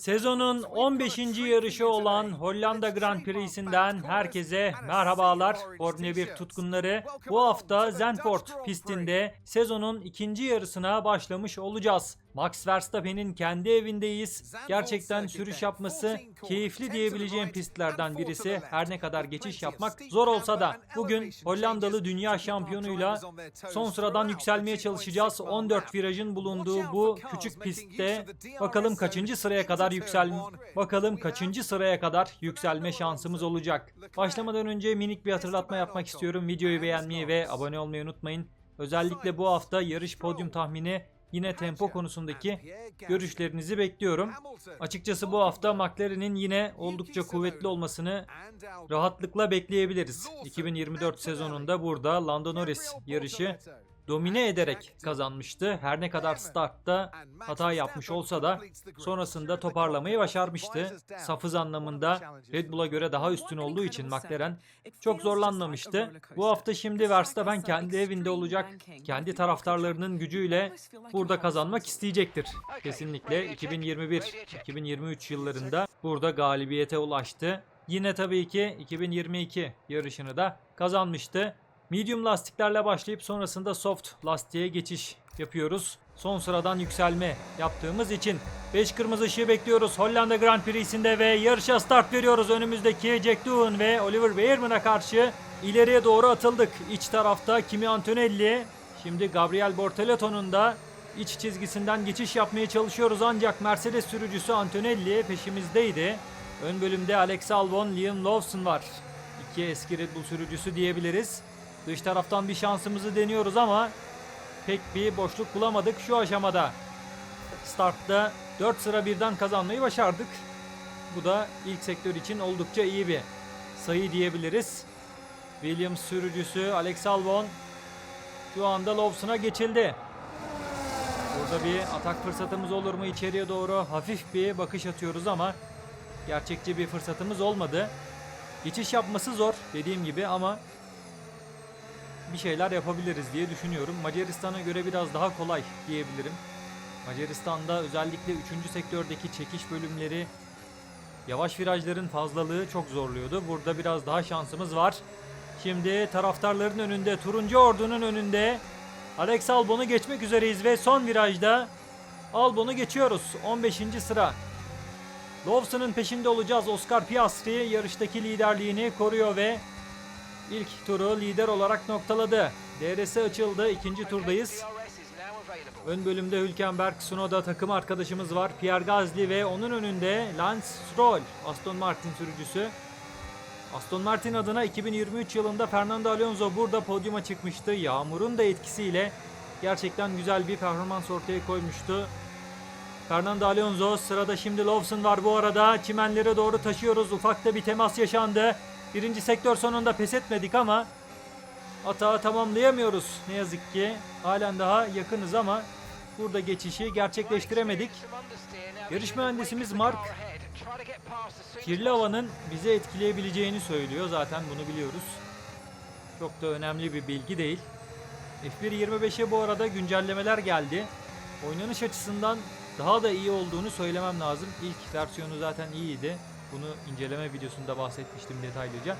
Sezonun 15. yarışı olan Hollanda Grand Prix'sinden herkese merhabalar Formula 1 tutkunları. Bu hafta Zandvoort pistinde sezonun ikinci yarısına başlamış olacağız. Max Verstappen'in kendi evindeyiz. Gerçekten sürüş yapması keyifli diyebileceğim pistlerden birisi. Her ne kadar geçiş yapmak zor olsa da bugün Hollandalı dünya şampiyonuyla son sıradan yükselmeye çalışacağız. 14 virajın bulunduğu bu küçük pistte bakalım kaçıncı sıraya kadar yüksel bakalım kaçıncı sıraya kadar yükselme şansımız olacak. Başlamadan önce minik bir hatırlatma yapmak istiyorum. Videoyu beğenmeyi ve abone olmayı unutmayın. Özellikle bu hafta yarış podyum tahmini yine tempo konusundaki görüşlerinizi bekliyorum. Açıkçası bu hafta McLaren'in yine oldukça kuvvetli olmasını rahatlıkla bekleyebiliriz. 2024 sezonunda burada Lando Norris yarışı domine ederek kazanmıştı. Her ne kadar startta hata yapmış olsa da sonrasında toparlamayı başarmıştı. Safız anlamında Red Bull'a göre daha üstün olduğu için McLaren çok zorlanmamıştı. Bu hafta şimdi Verstappen kendi evinde olacak. Kendi taraftarlarının gücüyle burada kazanmak isteyecektir. Kesinlikle 2021-2023 yıllarında burada galibiyete ulaştı. Yine tabii ki 2022 yarışını da kazanmıştı. Medium lastiklerle başlayıp sonrasında soft lastiğe geçiş yapıyoruz. Son sıradan yükselme yaptığımız için 5 kırmızı ışığı bekliyoruz. Hollanda Grand Prix'sinde ve yarışa start veriyoruz. Önümüzdeki Jack Doohan ve Oliver Behrman'a karşı ileriye doğru atıldık. İç tarafta Kimi Antonelli, şimdi Gabriel Bortoletto'nun da iç çizgisinden geçiş yapmaya çalışıyoruz. Ancak Mercedes sürücüsü Antonelli peşimizdeydi. Ön bölümde Alex Albon, Liam Lawson var. İki eski Red Bull sürücüsü diyebiliriz. Dış taraftan bir şansımızı deniyoruz ama pek bir boşluk bulamadık şu aşamada. Startta 4 sıra birden kazanmayı başardık. Bu da ilk sektör için oldukça iyi bir sayı diyebiliriz. Williams sürücüsü Alex Albon şu anda Lawson'a geçildi. Burada bir atak fırsatımız olur mu içeriye doğru hafif bir bakış atıyoruz ama gerçekçi bir fırsatımız olmadı. Geçiş yapması zor dediğim gibi ama bir şeyler yapabiliriz diye düşünüyorum. Macaristan'a göre biraz daha kolay diyebilirim. Macaristan'da özellikle 3. sektördeki çekiş bölümleri yavaş virajların fazlalığı çok zorluyordu. Burada biraz daha şansımız var. Şimdi taraftarların önünde, turuncu ordunun önünde Alex Albon'u geçmek üzereyiz ve son virajda Albon'u geçiyoruz. 15. sıra. Lawson'ın peşinde olacağız. Oscar Piastri yarıştaki liderliğini koruyor ve İlk turu lider olarak noktaladı. DRS açıldı. İkinci turdayız. Ön bölümde Hülkenberg, Sunoda takım arkadaşımız var. Pierre Gasly ve onun önünde Lance Stroll, Aston Martin sürücüsü. Aston Martin adına 2023 yılında Fernando Alonso burada podyuma çıkmıştı. Yağmurun da etkisiyle gerçekten güzel bir performans ortaya koymuştu. Fernando Alonso sırada şimdi Lawson var bu arada. Çimenlere doğru taşıyoruz. Ufakta bir temas yaşandı. Birinci sektör sonunda pes etmedik ama hata tamamlayamıyoruz ne yazık ki. Halen daha yakınız ama burada geçişi gerçekleştiremedik. Yarış mühendisimiz Mark kirli havanın bizi etkileyebileceğini söylüyor. Zaten bunu biliyoruz. Çok da önemli bir bilgi değil. F1 25'e bu arada güncellemeler geldi. Oynanış açısından daha da iyi olduğunu söylemem lazım. İlk versiyonu zaten iyiydi. Bunu inceleme videosunda bahsetmiştim detaylıca.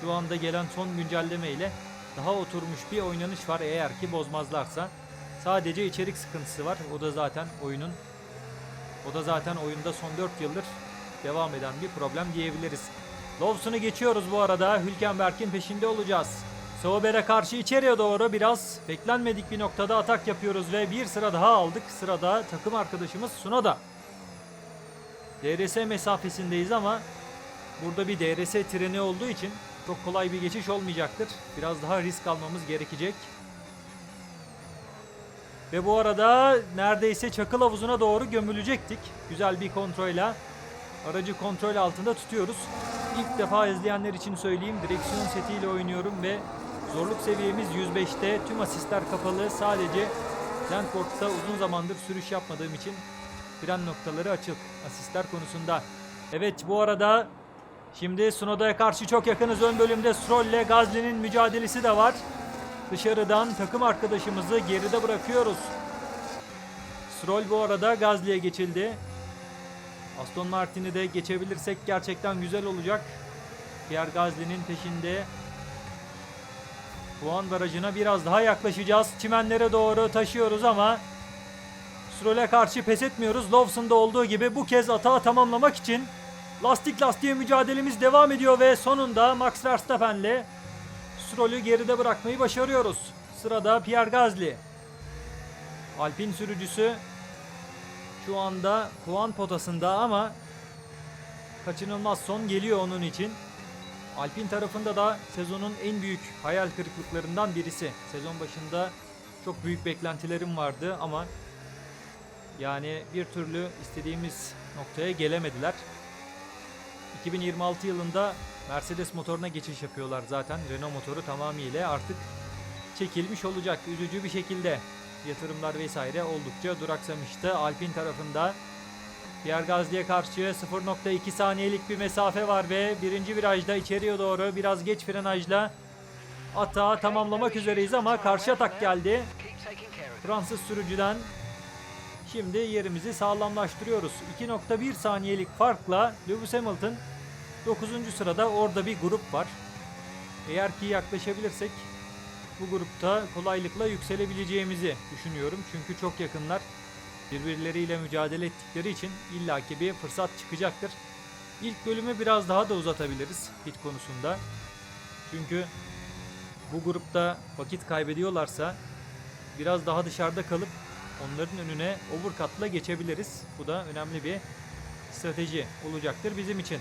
Şu anda gelen son güncelleme ile daha oturmuş bir oynanış var eğer ki bozmazlarsa. Sadece içerik sıkıntısı var. O da zaten oyunun o da zaten oyunda son 4 yıldır devam eden bir problem diyebiliriz. Lawson'u geçiyoruz bu arada. Hülkenberg'in peşinde olacağız. Sauber'e karşı içeriye doğru biraz beklenmedik bir noktada atak yapıyoruz ve bir sıra daha aldık. Sırada takım arkadaşımız Sunoda. DRS mesafesindeyiz ama burada bir DRS treni olduğu için çok kolay bir geçiş olmayacaktır. Biraz daha risk almamız gerekecek. Ve bu arada neredeyse çakıl havuzuna doğru gömülecektik. Güzel bir kontrolle aracı kontrol altında tutuyoruz. İlk defa izleyenler için söyleyeyim direksiyon setiyle oynuyorum ve zorluk seviyemiz 105'te. Tüm asistler kapalı. Sadece Zandvoort'ta uzun zamandır sürüş yapmadığım için fren noktaları açık asistler konusunda. Evet bu arada şimdi Sunoda'ya karşı çok yakınız ön bölümde Stroll ile Gazli'nin mücadelesi de var. Dışarıdan takım arkadaşımızı geride bırakıyoruz. Stroll bu arada Gazli'ye geçildi. Aston Martin'i de geçebilirsek gerçekten güzel olacak. Pierre Gasly'nin peşinde. Puan barajına biraz daha yaklaşacağız. Çimenlere doğru taşıyoruz ama Stroll'e karşı pes etmiyoruz. Lawson'da olduğu gibi bu kez atağı tamamlamak için lastik lastiğe mücadelemiz devam ediyor ve sonunda Max Verstappen'le Stroll'ü geride bırakmayı başarıyoruz. Sırada Pierre Gasly. Alpin sürücüsü şu anda puan potasında ama kaçınılmaz son geliyor onun için. Alpin tarafında da sezonun en büyük hayal kırıklıklarından birisi. Sezon başında çok büyük beklentilerim vardı ama yani bir türlü istediğimiz noktaya gelemediler. 2026 yılında Mercedes motoruna geçiş yapıyorlar zaten. Renault motoru tamamıyla artık çekilmiş olacak üzücü bir şekilde. Yatırımlar vesaire oldukça duraksamıştı. Alpin tarafında Pierre Gasly'e karşı 0.2 saniyelik bir mesafe var ve birinci virajda içeriye doğru biraz geç frenajla atağı tamamlamak üzereyiz ama karşı atak geldi. Fransız sürücüden şimdi yerimizi sağlamlaştırıyoruz. 2.1 saniyelik farkla Lewis Hamilton 9. sırada orada bir grup var. Eğer ki yaklaşabilirsek bu grupta kolaylıkla yükselebileceğimizi düşünüyorum. Çünkü çok yakınlar. Birbirleriyle mücadele ettikleri için illaki bir fırsat çıkacaktır. İlk bölümü biraz daha da uzatabiliriz pit konusunda. Çünkü bu grupta vakit kaybediyorlarsa biraz daha dışarıda kalıp onların önüne overcut'la geçebiliriz. Bu da önemli bir strateji olacaktır bizim için.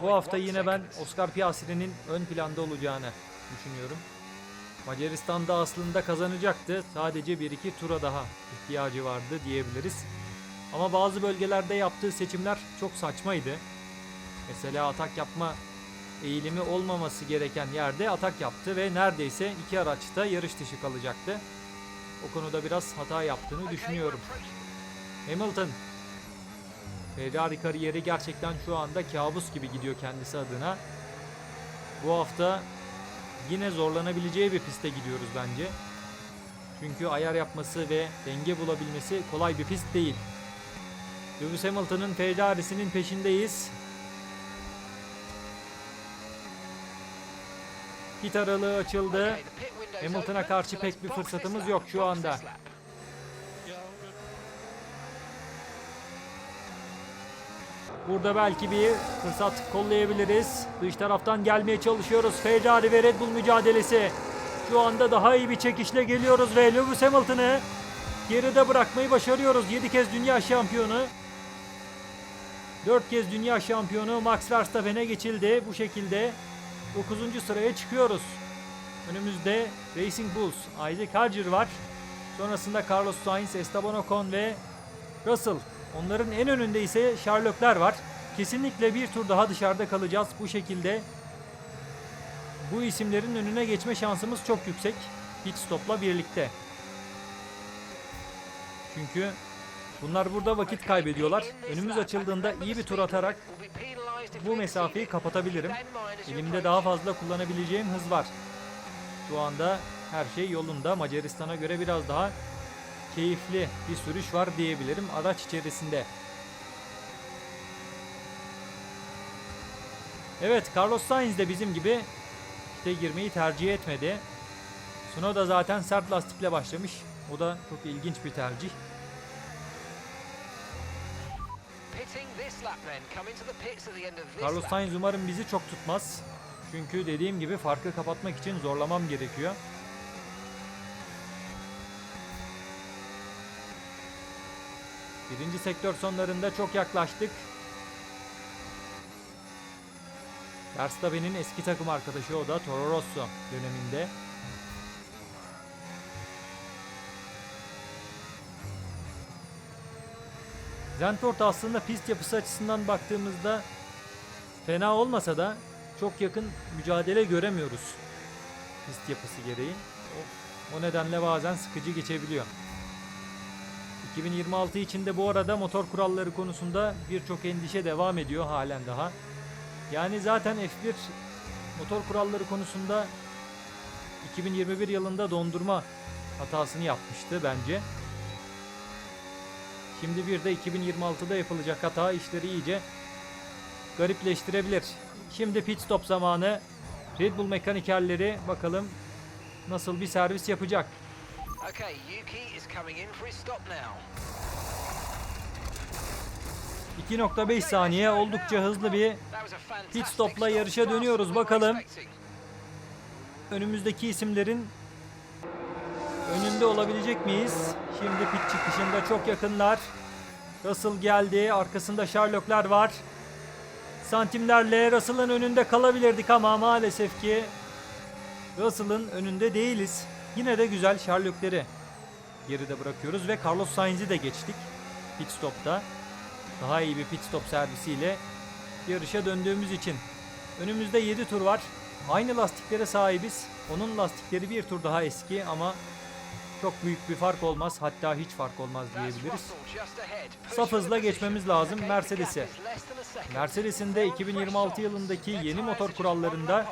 Bu hafta yine ben Oscar Piastri'nin ön planda olacağını düşünüyorum. Macaristan'da aslında kazanacaktı. Sadece 1-2 tura daha ihtiyacı vardı diyebiliriz. Ama bazı bölgelerde yaptığı seçimler çok saçmaydı. Mesela atak yapma eğilimi olmaması gereken yerde atak yaptı ve neredeyse iki araçta yarış dışı kalacaktı. O konuda biraz hata yaptığını düşünüyorum. Hamilton Ferrari kariyeri gerçekten şu anda kabus gibi gidiyor kendisi adına. Bu hafta yine zorlanabileceği bir piste gidiyoruz bence. Çünkü ayar yapması ve denge bulabilmesi kolay bir pist değil. Lewis Hamilton'ın Ferrari'sinin peşindeyiz. Pit aralığı açıldı. Hamilton'a karşı pek bir fırsatımız yok şu anda. Burada belki bir fırsat kollayabiliriz. Dış taraftan gelmeye çalışıyoruz. Ferrari ve Red Bull mücadelesi. Şu anda daha iyi bir çekişle geliyoruz ve Lewis Hamilton'ı geride bırakmayı başarıyoruz. 7 kez dünya şampiyonu. 4 kez dünya şampiyonu Max Verstappen'e geçildi. Bu şekilde 9. sıraya çıkıyoruz. Önümüzde Racing Bulls, Isaac Hadjar var. Sonrasında Carlos Sainz, Esteban Ocon ve Russell. Onların en önünde ise Sherlockler var. Kesinlikle bir tur daha dışarıda kalacağız. Bu şekilde bu isimlerin önüne geçme şansımız çok yüksek. Pit stopla birlikte. Çünkü bunlar burada vakit kaybediyorlar. Önümüz açıldığında iyi bir tur atarak bu mesafeyi kapatabilirim. Elimde daha fazla kullanabileceğim hız var. Şu anda her şey yolunda. Macaristan'a göre biraz daha keyifli bir sürüş var diyebilirim araç içerisinde. Evet Carlos Sainz de bizim gibi pite girmeyi tercih etmedi. Suno zaten sert lastikle başlamış. O da çok ilginç bir tercih. Carlos Sainz umarım bizi çok tutmaz. Çünkü dediğim gibi farkı kapatmak için zorlamam gerekiyor. Birinci sektör sonlarında çok yaklaştık. Verstappen'in eski takım arkadaşı o da Toro Rosso döneminde. Zandvoort aslında pist yapısı açısından baktığımızda fena olmasa da çok yakın mücadele göremiyoruz pist yapısı gereği. O nedenle bazen sıkıcı geçebiliyor. 2026 içinde bu arada motor kuralları konusunda birçok endişe devam ediyor halen daha. Yani zaten F1 motor kuralları konusunda 2021 yılında dondurma hatasını yapmıştı bence. Şimdi bir de 2026'da yapılacak hata işleri iyice garipleştirebilir. Şimdi pit stop zamanı. Red Bull mekanikerleri bakalım nasıl bir servis yapacak. Okay, Yuki is coming in for his stop now. 2.5 saniye oldukça hızlı bir Pit stopla stop, yarışa dönüyoruz. Bakalım. önümüzdeki isimlerin önünde olabilecek miyiz? Şimdi pit çıkışında çok yakınlar. Russell geldi. Arkasında Sherlock'lar var. Santimlerle Russell'ın önünde kalabilirdik ama maalesef ki Russell'ın önünde değiliz. Yine de güzel Sherlock'ları geride bırakıyoruz ve Carlos Sainz'i de geçtik pit stopta. Daha iyi bir pit stop servisiyle yarışa döndüğümüz için. Önümüzde 7 tur var. Aynı lastiklere sahibiz. Onun lastikleri bir tur daha eski ama çok büyük bir fark olmaz. Hatta hiç fark olmaz diyebiliriz. Saf hızla geçmemiz lazım. Mercedes'e. Mercedes'in de They're on 2026 fresh yılındaki yeni motor kurallarında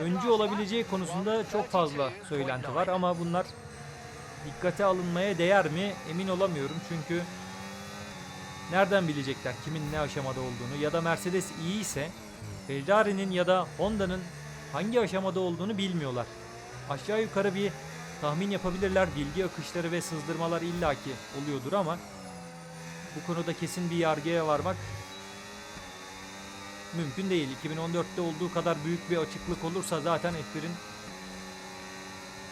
öncü olabileceği konusunda çok fazla söylenti var ama bunlar dikkate alınmaya değer mi? Emin olamıyorum çünkü nereden bilecekler kimin ne aşamada olduğunu? Ya da Mercedes iyi ise Ferrari'nin ya da Honda'nın hangi aşamada olduğunu bilmiyorlar. Aşağı yukarı bir tahmin yapabilirler. Bilgi akışları ve sızdırmalar illaki oluyordur ama bu konuda kesin bir yargıya varmak mümkün değil. 2014'te olduğu kadar büyük bir açıklık olursa zaten F1'in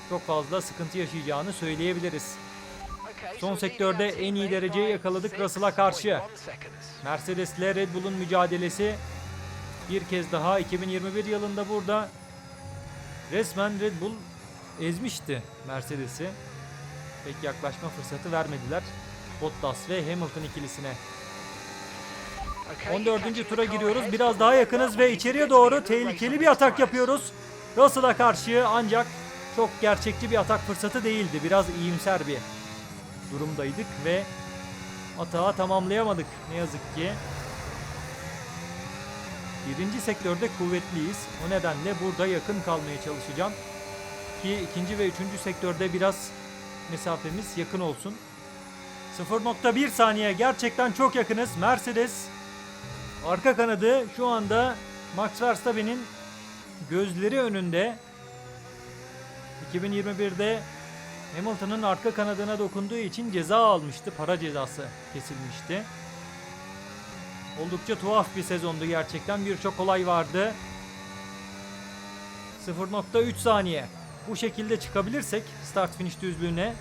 çok fazla sıkıntı yaşayacağını söyleyebiliriz. Son so sektörde en iyi dereceyi yakaladık Russell'a karşı. 6.1 seconds. Mercedes ile Red Bull'un mücadelesi bir kez daha 2021 yılında burada resmen Red Bull ezmişti Mercedes'i. Pek yaklaşma fırsatı vermediler. Bottas ve Hamilton ikilisine. Okay, 14. catching tura giriyoruz. Biraz daha yakınız ve içeriye doğru tehlikeli bir atak yapıyoruz. Russell'a karşı ancak çok gerçekçi bir atak fırsatı değildi. Biraz iyimser bir durumdaydık ve atağı tamamlayamadık ne yazık ki. Birinci sektörde kuvvetliyiz. O nedenle burada yakın kalmaya çalışacağım. Ki ikinci ve üçüncü sektörde biraz mesafemiz yakın olsun. 0.1 saniye gerçekten çok yakınız. Mercedes arka kanadı şu anda Max Verstappen'in gözleri önünde. 2021'de Hamilton'ın arka kanadına dokunduğu için ceza almıştı. Para cezası kesilmişti. Oldukça tuhaf bir sezondu gerçekten. Birçok olay vardı. 0.3 saniye. Bu şekilde çıkabilirsek start finish düzlüğüne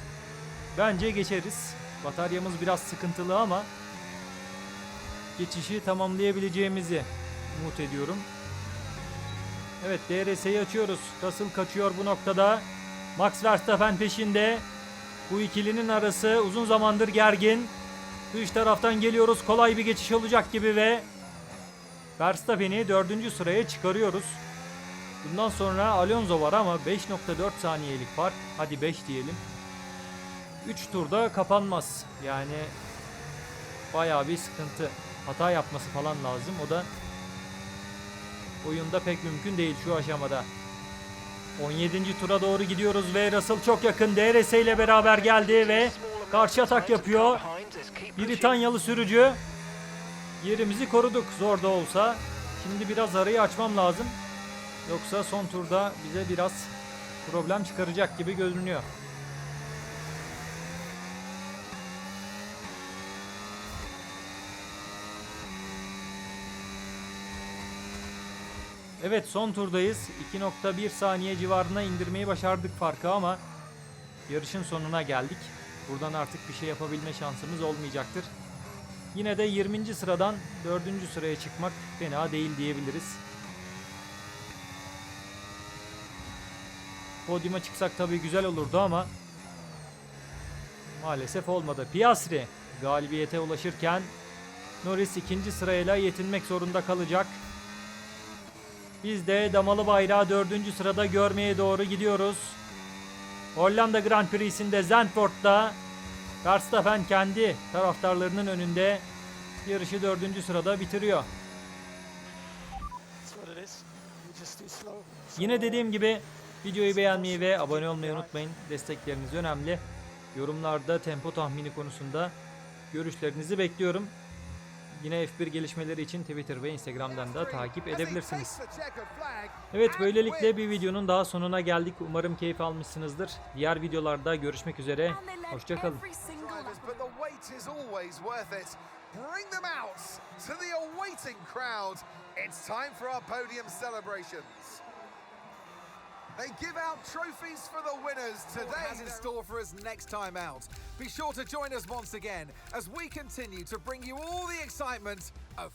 bence geçeriz. Bataryamız biraz sıkıntılı ama geçişi tamamlayabileceğimizi umut ediyorum. Evet DRS'yi açıyoruz. Russell kaçıyor bu noktada. Max Verstappen peşinde. Bu ikilinin arası uzun zamandır gergin. Dış taraftan geliyoruz. Kolay bir geçiş olacak gibi ve Verstappen'i dördüncü sıraya çıkarıyoruz. Bundan sonra Alonso var ama 5.4 saniyelik fark. Hadi 5 diyelim. 3 turda kapanmaz. Yani bayağı bir sıkıntı. Hata yapması falan lazım. O da oyunda pek mümkün değil şu aşamada. 17. tura doğru gidiyoruz ve Russell çok yakın DRS ile beraber geldi ve karşı atak yapıyor. Britanyalı sürücü yerimizi koruduk zor da olsa. Şimdi biraz arayı açmam lazım. Yoksa son turda bize biraz problem çıkaracak gibi görünüyor. Evet son turdayız. 2.1 saniye civarına indirmeyi başardık farkı ama yarışın sonuna geldik. Buradan artık bir şey yapabilme şansımız olmayacaktır. Yine de 20. sıradan 4. sıraya çıkmak fena değil diyebiliriz. Podyuma çıksak tabii güzel olurdu ama maalesef olmadı. Piastri galibiyete ulaşırken Norris ikinci sırayla yetinmek zorunda kalacak. Biz de damalı bayrağı dördüncü sırada görmeye doğru gidiyoruz. Hollanda Grand Prix'sinde Zandvoort'ta Verstappen kendi taraftarlarının önünde yarışı dördüncü sırada bitiriyor. Yine dediğim gibi Videoyu beğenmeyi ve abone olmayı unutmayın. Destekleriniz önemli. Yorumlarda tempo tahmini konusunda görüşlerinizi bekliyorum. Yine F1 gelişmeleri için Twitter ve Instagram'dan da takip edebilirsiniz. Evet böylelikle bir videonun daha sonuna geldik. Umarım keyif almışsınızdır. Diğer videolarda görüşmek üzere. Hoşçakalın. It's time for our podium celebrations. They give out trophies for the winners today. has in store for us next time out. Be sure to join us once again as we continue to bring you all the excitement of